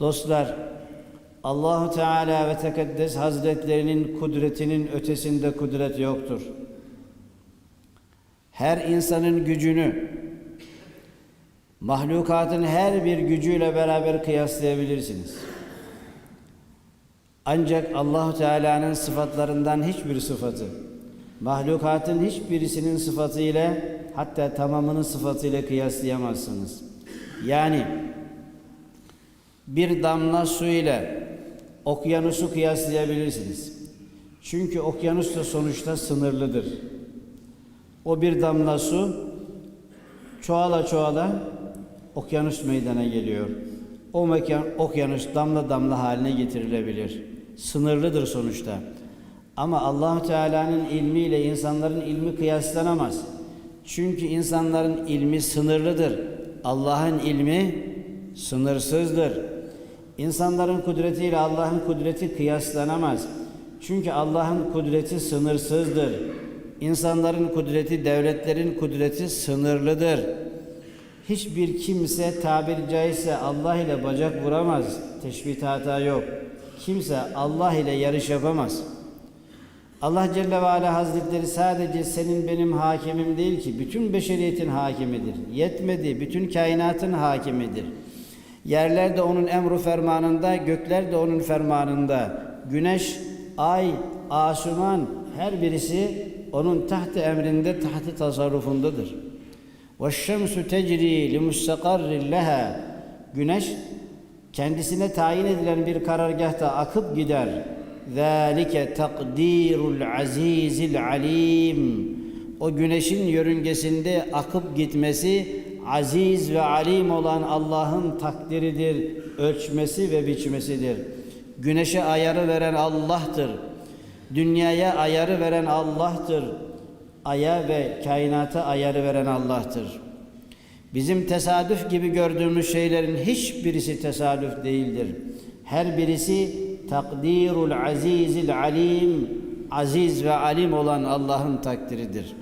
Dostlar, Allahu Teala ve Tekaddes Hazretlerinin kudretinin ötesinde kudret yoktur. Her insanın gücünü mahlukatın her bir gücüyle beraber kıyaslayabilirsiniz. Ancak Allahu Teala'nın sıfatlarından hiçbir sıfatı mahlukatın hiçbirisinin sıfatı ile hatta tamamının sıfatı ile kıyaslayamazsınız. Yani bir damla su ile okyanusu kıyaslayabilirsiniz. Çünkü okyanus da sonuçta sınırlıdır. O bir damla su çoğala çoğala okyanus meydana geliyor. O mekan, okyanus damla damla haline getirilebilir. Sınırlıdır sonuçta. Ama Allahu Teala'nın ilmiyle insanların ilmi kıyaslanamaz. Çünkü insanların ilmi sınırlıdır. Allah'ın ilmi sınırsızdır. İnsanların kudretiyle Allah'ın kudreti kıyaslanamaz. Çünkü Allah'ın kudreti sınırsızdır. İnsanların kudreti, devletlerin kudreti sınırlıdır. Hiçbir kimse tabiri caizse Allah ile bacak vuramaz. Teşbih hata yok. Kimse Allah ile yarış yapamaz. Allah Celle ve Ala Hazretleri sadece senin benim hakimim değil ki bütün beşeriyetin hakimidir. Yetmedi bütün kainatın hakimidir. Yerler de onun emru fermanında, gökler de onun fermanında. Güneş, ay, asuman her birisi onun tahtı emrinde, tahtı tasarrufundadır. وَالشَّمْسُ تَجْرِي لِمُسْتَقَرٍ لَهَا Güneş kendisine tayin edilen bir karargahta akıp gider. ذَٰلِكَ تَقْد۪يرُ الْعَز۪يزِ الْعَل۪يمِ O güneşin yörüngesinde akıp gitmesi aziz ve alim olan Allah'ın takdiridir, ölçmesi ve biçmesidir. Güneşe ayarı veren Allah'tır. Dünyaya ayarı veren Allah'tır. Aya ve kainata ayarı veren Allah'tır. Bizim tesadüf gibi gördüğümüz şeylerin hiçbirisi tesadüf değildir. Her birisi takdirul azizil alim, aziz ve alim olan Allah'ın takdiridir.